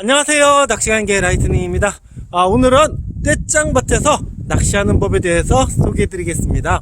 안녕하세요. 낚시간개 라이트닝입니다. 아, 오늘은 떼짱밭에서 낚시하는 법에 대해서 소개해 드리겠습니다.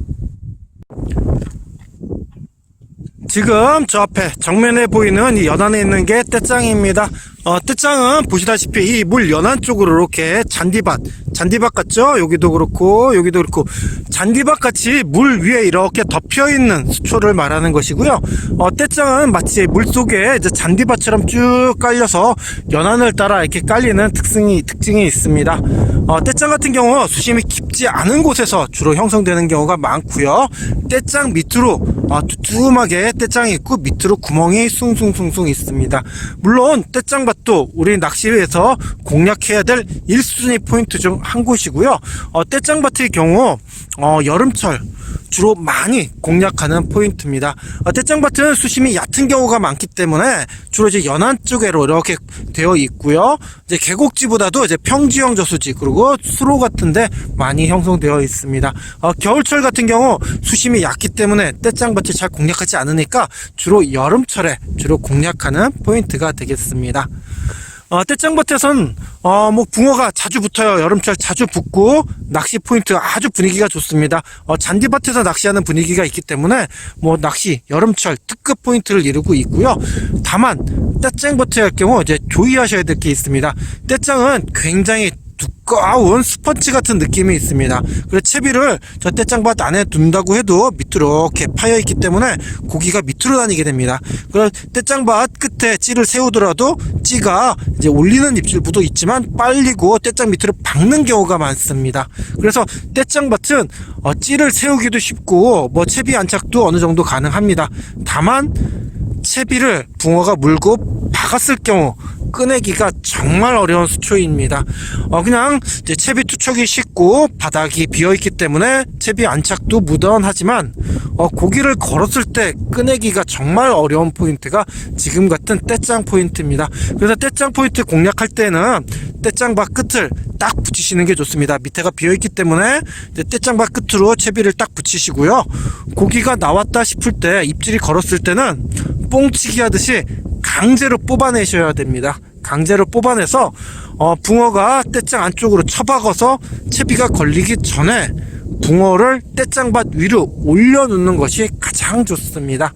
지금 저 앞에 정면에 보이는 이 연안에 있는 게 떼짱입니다. 어, 떼짱은 보시다시피 이 물 연안 쪽으로 이렇게 잔디밭, 잔디밭 같죠? 여기도 그렇고, 여기도 그렇고, 잔디밭 같이 물 위에 이렇게 덮여 있는 수초를 말하는 것이고요. 어, 떼짱은 마치 물 속에 잔디밭처럼 쭉 깔려서 연안을 따라 이렇게 깔리는 특징이, 특징이 있습니다. 어, 떼짱 같은 경우 수심이 깊지 않은 곳에서 주로 형성되는 경우가 많고요. 떼짱 밑으로 어, 두툼하게 떼짱이 있고 밑으로 구멍이 숭숭숭숭 있습니다. 물론 떼짱 밭도 우리 낚시에서 공략해야 될 1순위 포인트 중 한 곳이고요. 어, 떼짱밭의 경우 어, 여름철 주로 많이 공략하는 포인트입니다. 어, 떼짱밭은 수심이 얕은 경우가 많기 때문에 주로 이제 연안 쪽으로 이렇게 되어 있고요. 이제 계곡지보다도 이제 평지형 저수지 그리고 수로 같은데 많이 형성되어 있습니다. 어, 겨울철 같은 경우 수심이 얕기 때문에 떼짱밭이 잘 공략하지 않으니까 주로 여름철에 주로 공략하는 포인트가 되겠습니다. 어, 떼짱밭에선 어, 뭐 붕어가 자주 붙어요. 여름철 자주 붙고 낚시 포인트 아주 분위기가 좋습니다. 어, 잔디밭에서 낚시하는 분위기가 있기 때문에 뭐 낚시 여름철 특급 포인트를 이루고 있고요. 다만 할 경우 이제 조의하셔야 될 게 있습니다. 떼짱은 굉장히 두꺼운 스펀지 같은 느낌이 있습니다. 그래서 채비를 저 떼짱밭 안에 둔다고 해도 밑으로 이렇게 파여 있기 때문에 고기가 밑으로 다니게 됩니다. 그래서 떼짱밭 끝에 찌를 세우더라도 찌가 이제 올리는 입질부도 있지만 빨리고 떼짱 밑으로 박는 경우가 많습니다. 그래서 떼짱밭은 어, 찌를 세우기도 쉽고 뭐 채비 안착도 어느 정도 가능합니다. 다만 채비를 붕어가 물고 박았을 경우 꺼내기가 정말 어려운 수초입니다. 어, 그냥 채비 투척이 쉽고 바닥이 비어 있기 때문에 채비 안착도 무던하지만 어, 고기를 걸었을 때 꺼내기가 정말 어려운 포인트가 지금 같은 떼짱 포인트입니다. 그래서 떼짱 포인트 공략할 때는 떼짱밭 끝을 딱 붙이시는 게 좋습니다. 밑에가 비어 있기 때문에 이제 떼짱밭 끝으로 채비를 딱 붙이시고요. 고기가 나왔다 싶을 때 입질이 걸었을 때는 뽕치기 하듯이 강제로 뽑아내셔야 됩니다. 강제로 뽑아내서 어, 붕어가 떼짱 안쪽으로 처박아서 채비가 걸리기 전에 붕어를 떼짱밭 위로 올려놓는 것이 가장 좋습니다.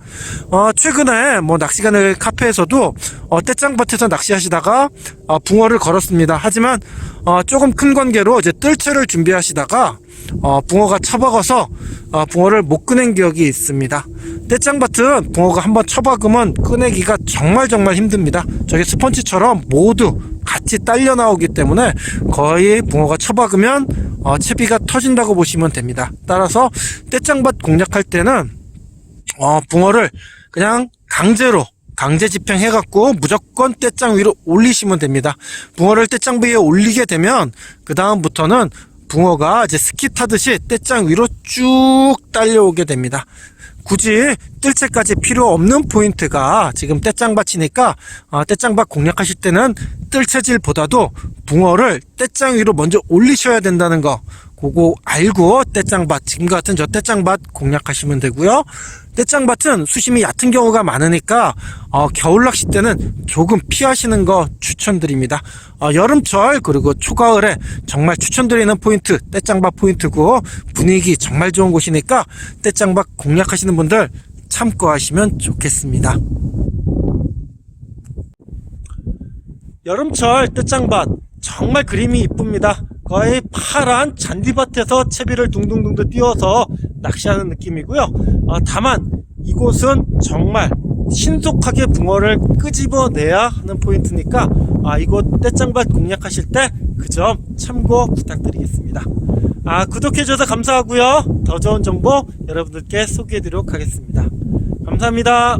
어, 최근에 뭐 낚시가는 카페에서도 어, 떼짱밭에서 낚시하시다가 어, 붕어를 걸었습니다. 하지만 어, 조금 큰 관계로 이제 뜰채를 준비하시다가 어, 붕어가 처박아서 어, 붕어를 못 꺼낸 기억이 있습니다. 떼짱밭은 붕어가 한번 처박으면 꺼내기가 정말 정말 힘듭니다. 저게 스펀지처럼 모두 같이 딸려 나오기 때문에 거의 붕어가 처박으면 어, 채비가 터진다고 보시면 됩니다. 따라서 떼짱밭 공략할 때는 어, 붕어를 그냥 강제로 강제 집행해갖고 무조건 떼짱 위로 올리시면 됩니다. 붕어를 떼짱 위에 올리게 되면 그 다음부터는 붕어가 이제 스키 타듯이 떼짱 위로 쭉 딸려오게 됩니다. 굳이 뜰채까지 필요 없는 포인트가 지금 떼짱밭이니까 어, 떼짱밭 공략하실 때는 뜰채질보다도 붕어를 떼짱 위로 먼저 올리셔야 된다는 거 그거 알고 떼짱밭 지금 같은 저 떼짱밭 공략하시면 되고요. 떼짱밭은 수심이 얕은 경우가 많으니까 어, 겨울 낚시 때는 조금 피하시는 거 추천드립니다. 어, 여름철 그리고 초가을에 정말 추천드리는 포인트 떼짱밭 포인트고 분위기 정말 좋은 곳이니까 떼짱밭 공략하시는 분들 참고하시면 좋겠습니다. 여름철 떼짱밭 정말 그림이 이쁩니다. 거의 파란 잔디밭에서 채비를 둥둥둥둥 띄워서 낚시하는 느낌이고요. 어, 다만 이곳은 정말 신속하게 붕어를 끄집어내야 하는 포인트니까 아, 이곳 떼짱밭 공략하실 때 그 점 참고 부탁드리겠습니다. 아, 구독해주셔서 감사하고요. 더 좋은 정보 여러분들께 소개해드리도록 하겠습니다. 감사합니다.